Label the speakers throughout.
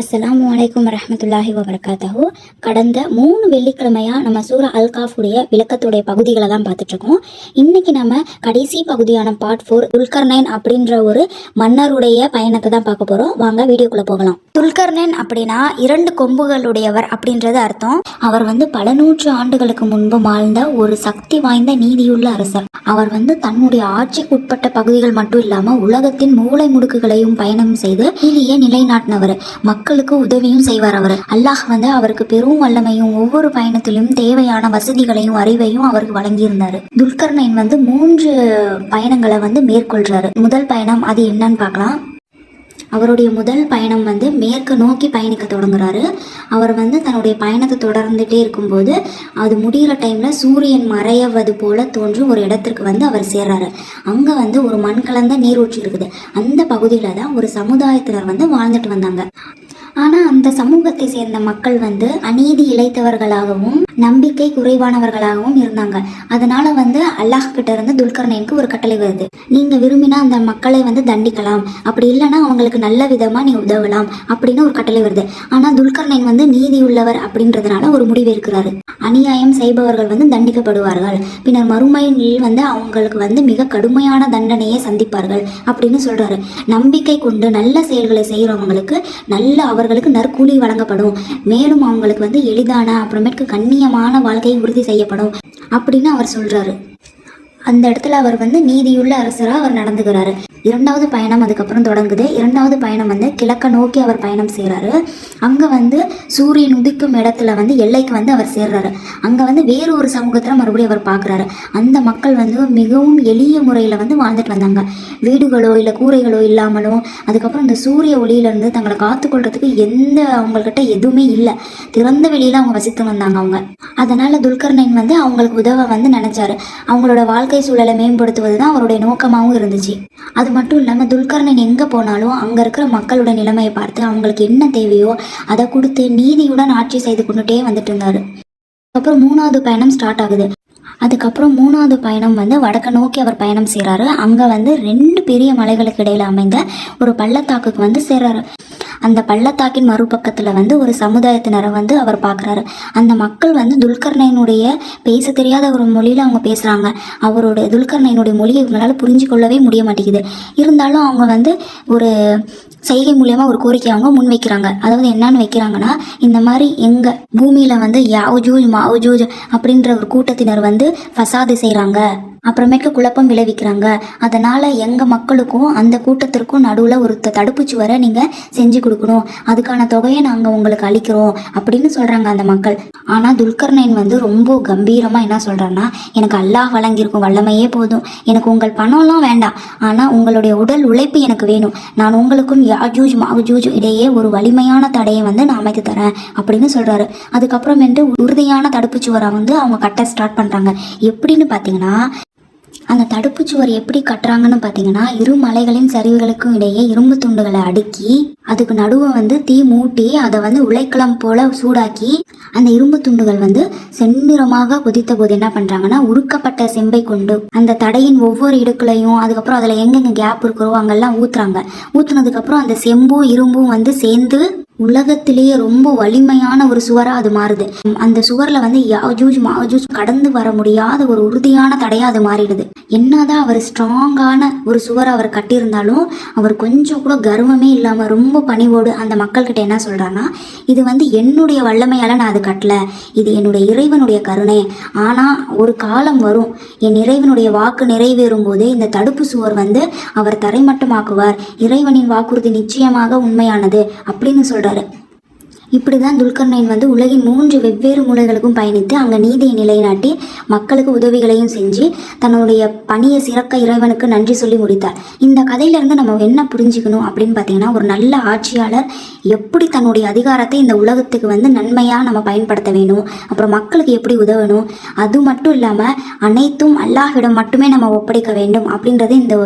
Speaker 1: அஸ்ஸலாமு வலைக்கம் வரமத்துல்லாஹி வபரகாத்தஹு. கடந்த மூணு வெள்ளிக்கிழமையாக நம்ம சூரா அல்காஃபுடைய விளக்கத்துடைய பகுதிகளை தான் பார்த்துட்டு இருக்கோம் இன்னைக்கு நம்ம கடைசி பகுதியான பார்ட் ஃபோர் துல்கர்னைன் அப்படின்ற ஒரு மன்னருடைய பயணத்தை தான் பார்க்க போகிறோம் வாங்க வீடியோக்குள்ளே போகலாம். துல்கர்னைன் அப்படின்னா இரண்டு கொம்புகளுடையவர் அப்படின்றது அர்த்தம். அவர் வந்து பல நூற்று ஆண்டுகளுக்கு முன்பு வாழ்ந்த ஒரு சக்தி வாய்ந்த நீதியுள்ள அரசர். அவர் வந்து தன்னுடைய ஆட்சிக்கு உட்பட்ட பகுதிகள் மட்டும் இல்லாமல் உலகத்தின் மூளை முடுக்குகளையும் பயணம் செய்து நீதியை நிலைநாட்டினவர். மக்களுக்கு உதவியும் செய்வார் அவர். அல்லாஹ் வந்து அவருக்கு பெரும் வல்லமையும் ஒவ்வொரு பயணத்திலும் தேவையான வசதிகளையும் அறிவையும் அவருக்கு வழங்கியிருந்தாரு. துல்கர்னைன் வந்து மூன்று பயணங்களை வந்து மேற்கொள்றாரு. முதல் பயணம் அது என்னன்னு பார்க்கலாம். அவருடைய முதல் பயணம் வந்து மேற்கு நோக்கி பயணிக்க தொடங்குறாரு. அவர் வந்து தன்னுடைய பயணத்தை தொடர்ந்துட்டே இருக்கும்போது அது முடிகிற டைமில் சூரியன் மறையவது போல தோன்றும் ஒரு இடத்திற்கு வந்து அவர் சேர்றாரு. அங்கே வந்து ஒரு மண் கலந்த நீரூற்று இருக்குது. அந்த பகுதியில் தான் ஒரு சமுதாயத்தினர் வந்து வாழ்ந்துட்டு வந்தாங்க. ஆனால் அந்த சமூகத்தை சேர்ந்த மக்கள் வந்து அநீதி இழைத்தவர்களாகவும் நம்பிக்கை குறைவானவர்களாகவும் இருந்தாங்க. அதனால வந்து அல்லாஹ் கிட்ட இருந்து துல்கர்னைனுக்கு ஒரு கட்டளை வருது. நீங்க விரும்பினா அந்த மக்களை வந்து தண்டிக்கலாம். அப்படி இல்லைன்னா அவங்களுக்கு நல்ல விதமா நீ உதவலாம் அப்படின்னு ஒரு கட்டளை வருது. ஆனா துல்கர்னேன் வந்து நீதி உள்ளவர் அப்படின்றதுனால ஒரு முடிவு இருக்கிறாரு அநியாயம் செய்பவர்கள் வந்து தண்டிக்கப்படுவார்கள். பின்னர் மறுமையில் வந்து அவங்களுக்கு வந்து மிக கடுமையான தண்டனையை சந்திப்பார்கள் அப்படின்னு சொல்றாரு. நம்பிக்கை கொண்டு நல்ல செயல்களை செய்கிறவங்களுக்கு நல்ல அவர்களுக்கு நற்கூலி வழங்கப்படும். மேலும் அவங்களுக்கு வந்து எளிதான அப்புறமேட்டுக்கு கண்ணியமான வாழ்க்கையை உறுதி செய்யப்படும் அப்படின்னு அவர் சொல்றாரு. அந்த இடத்துல அவர் வந்து நீதியுள்ள அரசராக அவர் நடந்துக்கிறாரு. இரண்டாவது பயணம் அதுக்கப்புறம் தொடங்குது. இரண்டாவது பயணம் வந்து கிழக்க நோக்கி அவர் பயணம் செய்கிறாரு அங்கே வந்து சூரியன் உதிக்கும் இடத்துல வந்து எல்லைக்கு வந்து அவர் சேர்றாரு. அங்கே வந்து வேறு ஒரு சமூகத்தில் மறுபடியும் அவர் பார்க்குறாரு அந்த மக்கள் வந்து மிகவும் எளிய முறையில் வந்து வாழ்ந்துட்டு வந்தாங்க. வீடுகளோ இல்லை கூரைகளோ இல்லாமலோ அதுக்கப்புறம் இந்த சூரிய ஒளியிலேருந்து தங்களை காத்துக்கொள்றதுக்கு எந்த அவங்கக்கிட்ட எதுவுமே இல்லை. திறந்த வெளியில் அவங்க வசித்து வந்தாங்க அவங்க. அதனால் துல்கர்னைன் வந்து அவங்களுக்கு உதவ வந்து நினச்சாரு. அவங்களோட வாழ்க்கை சூழலை மேம்படுத்துவது தான் அவருடைய நோக்கமாகவும் இருந்துச்சு. அது மட்டும் இல்லாமல் துல்கர்ணன் எங்கே போனாலும் அங்கே இருக்கிற மக்களோட நிலைமையை பார்த்து அவங்களுக்கு என்ன தேவையோ அதை கொடுத்து நீதியுடன் ஆட்சி செய்து கொண்டுட்டே வந்துட்டு இருந்தார். அப்புறம் மூணாவது பயணம் ஸ்டார்ட் ஆகுது. அதுக்கப்புறம் மூணாவது பயணம் வந்து வடக்க நோக்கி அவர் பயணம் செய்கிறாரு அங்கே வந்து ரெண்டு பெரிய மலைகளுக்கு இடையில் அமைந்த ஒரு பள்ளத்தாக்குக்கு வந்து சேர்றாரு. அந்த பள்ளத்தாக்கின் மறுபக்கத்தில் வந்து ஒரு சமுதாயத்தினரை வந்து அவர் பார்க்குறாரு. அந்த மக்கள் வந்து துல்கர்ணையனுடைய பேச தெரியாத ஒரு மொழியில் அவங்க பேசுகிறாங்க அவரோட துல்கர்ணையனுடைய மொழியை இவங்களால் புரிஞ்சு கொள்ளவே முடிய மாட்டேங்குது. இருந்தாலும் அவங்க வந்து ஒரு செய்கை மூலியமாக ஒரு கோரிக்கை அவங்க முன் வைக்கிறாங்க அதாவது என்னன்னு வைக்கிறாங்கன்னா இந்த மாதிரி எங்கள் பூமியில் வந்து யாவுஜூஜ் மாவுஜூஜ் அப்படின்ற ஒரு கூட்டத்தினர் வந்து ஃபசாது செய்கிறாங்க அப்புறமேட்டு குழப்பம் விளைவிக்கிறாங்க. அதனால் எங்கள் மக்களுக்கும் அந்த கூட்டத்திற்கும் நடுவில் ஒரு தடுப்பு சுவரை நீங்கள் செஞ்சு கொடுக்கணும். அதுக்கான தொகையை நாங்கள் உங்களுக்கு அளிக்கிறோம் அப்படின்னு சொல்கிறாங்க அந்த மக்கள். ஆனால் துல்கர்ணன் வந்து ரொம்ப கம்பீரமாக என்ன சொல்கிறான்னா எனக்கு அல்லாஹ் வழங்கியிருக்கும் வல்லமையே போதும். எனக்கு உங்கள் பணம்லாம் வேண்டாம். ஆனால் உங்களுடைய உடல் உழைப்பு எனக்கு வேணும். நான் உங்களுக்கும் யாஜூஜ் மாஜூஜ் இடையே ஒரு வலிமையான தடையை வந்து நான் அமைத்து தரேன் அப்படின்னு சொல்கிறாரு அதுக்கப்புறமேட்டு உறுதியான தடுப்பு சுவரை வந்து அவங்க கட்ட ஸ்டார்ட் பண்ணுறாங்க எப்படின்னு பார்த்தீங்கன்னா அந்த தடுப்புச் சுவர் எப்படி கட்டுறாங்கன்னு பார்த்தீங்கன்னா இரு மலைகளின் சரிவுகளுக்கும் இடையே இரும்பு துண்டுகளை அடுக்கி அதுக்கு நடுவை வந்து தீ மூட்டி அதை வந்து உலைக்களம் போல சூடாக்கி அந்த இரும்பு துண்டுகள் வந்து செந்நிறமாக கொதித்த போது என்ன பண்ணுறாங்கன்னா உருக்கப்பட்ட செம்பை கொண்டு அந்த தடையின் ஒவ்வொரு இடுக்குலையும் அதுக்கப்புறம் அதில் எங்கெங்க கேப் இருக்கிறோ அங்கெல்லாம் ஊத்துறாங்க. ஊத்துனதுக்கப்புறம் அந்த செம்பும் இரும்பும் வந்து சேர்ந்து உலகத்திலேயே ரொம்ப வலிமையான ஒரு சுவராக அது மாறுது. அந்த சுவரில் வந்து யாஜூஜ் மாஜூஜ் கடந்து வர முடியாத ஒரு உறுதியான தடையாக அது மாறிடுது. என்னதான் அவர் ஸ்ட்ராங்கான ஒரு சுவர் அவர் கட்டியிருந்தாலும் அவர் கொஞ்சம் கூட கர்வமே இல்லாமல் ரொம்ப பணிவோடு அந்த மக்கள்கிட்ட என்ன சொல்கிறான்னா இது வந்து என்னுடைய வல்லமையால் நான் அது கட்டல. இது என்னுடைய இறைவனுடைய கருணை. ஆனால் ஒரு காலம் வரும். என் இறைவனுடைய வாக்கு நிறைவேறும் போது இந்த தடுப்பு சுவர் வந்து அவர் தரைமட்டமாக்குவார். இறைவனின் வாக்குறுதி நிச்சயமாக உண்மையானது அப்படின்னு சொல்கிறாரு இப்படி தான் துல்கர்னைன் வந்து உலகின் மூன்று வெவ்வேறு மூலைகளுக்கும் பயணித்து அங்கே நீதியை நிலைநாட்டி மக்களுக்கு உதவிகளையும் செஞ்சு தன்னுடைய பணியை சிறக்க இறைவனுக்கு நன்றி சொல்லி முடித்தார். இந்த கதையிலேருந்து நம்ம என்ன புரிஞ்சுக்கணும் அப்படின்னு பார்த்தீங்கன்னா ஒரு நல்ல ஆட்சியாளர் எப்படி தன்னுடைய அதிகாரத்தை இந்த உலகத்துக்கு வந்து நன்மையாக நம்ம பயன்படுத்த வேணும் அப்புறம் மக்களுக்கு எப்படி உதவணும் அது மட்டும் இல்லாமல் அனைத்தும் அல்லாஹ்விடம் மட்டுமே நம்ம ஒப்படைக்க வேண்டும் அப்படின்றது இந்த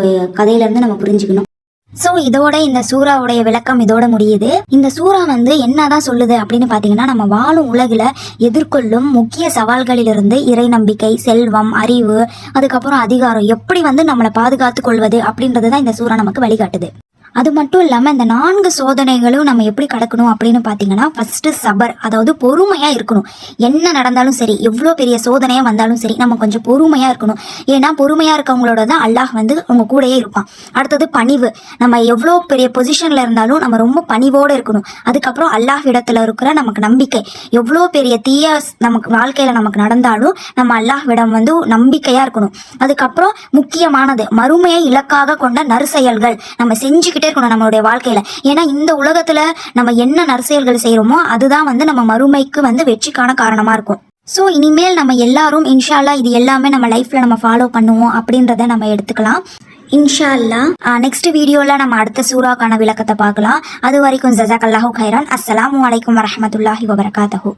Speaker 1: கதையிலேருந்து நம்ம புரிஞ்சுக்கணும். ஸோ இதோட இந்த சூறாவுடைய விளக்கம் இதோட முடியுது. இந்த சூறா வந்து என்னதான் சொல்லுது அப்படின்னு பார்த்தீங்கன்னா நம்ம வாழும் உலகில் எதிர்கொள்ளும் முக்கிய சவால்களிலிருந்து இறை நம்பிக்கை செல்வம் அறிவு அதுக்கப்புறம் அதிகாரம் எப்படி வந்து நம்மளை பாதுகாத்து கொள்வது அப்படின்றது தான் இந்த சூறா நமக்கு வழிகாட்டுது. அது மட்டும் இல்லாமல் இந்த நான்கு சோதனைகளும் நம்ம எப்படி கடக்கணும் அப்படின்னு பார்த்தீங்கன்னா ஃபஸ்ட்டு சபர் அதாவது பொறுமையாக இருக்கணும். என்ன நடந்தாலும் சரி எவ்வளோ பெரிய சோதனையாக வந்தாலும் சரி நம்ம கொஞ்சம் பொறுமையாக இருக்கணும். ஏன்னா பொறுமையாக இருக்கவங்களோட தான் அல்லாஹ் வந்து அவங்க கூடயே இருப்பான். அடுத்தது பணிவு. நம்ம எவ்வளோ பெரிய பொசிஷனில் இருந்தாலும் நம்ம ரொம்ப பணிவோடு இருக்கணும். அதுக்கப்புறம் அல்லாஹ் இடத்துல இருக்கிற நமக்கு நம்பிக்கை. எவ்வளோ பெரிய தீய நமக்கு வாழ்க்கையில் நமக்கு நடந்தாலும் நம்ம அல்லாஹ்விடம் வந்து நம்பிக்கையாக இருக்கணும். அதுக்கப்புறம் முக்கியமானது மறுமையை இலக்காக கொண்ட நற்செயல்கள். நம்ம செஞ்சுக்கிட்டு இருக்கணும் நம்மளுடைய வாழ்க்கையில். ஏன்னா இந்த உலகத்தில் நம்ம என்ன நற்செயல்கள் செய்கிறோமோ அதுதான் வந்து நம்ம மறுமைக்கு வந்து வெற்றிக்கான காரணமாக இருக்கும். ஸோ இனிமேல் நம்ம எல்லாரும் இன்ஷா இது எல்லாமே நம்ம லைஃப்பில் நம்ம ஃபாலோ பண்ணுவோம் அப்படின்றத நம்ம எடுத்துக்கலாம். இன்ஷால்லா நெக்ஸ்ட் வீடியோவில் நம்ம அடுத்த சூறாக்கான விளக்கத்தை பார்க்கலாம். அது வரைக்கும் ஜசாக் அல்லாஹூ கைரான். அஸ்லாம் வலைக்கம் வரமத்துல்லாஹி வபரகாத்தஹூ.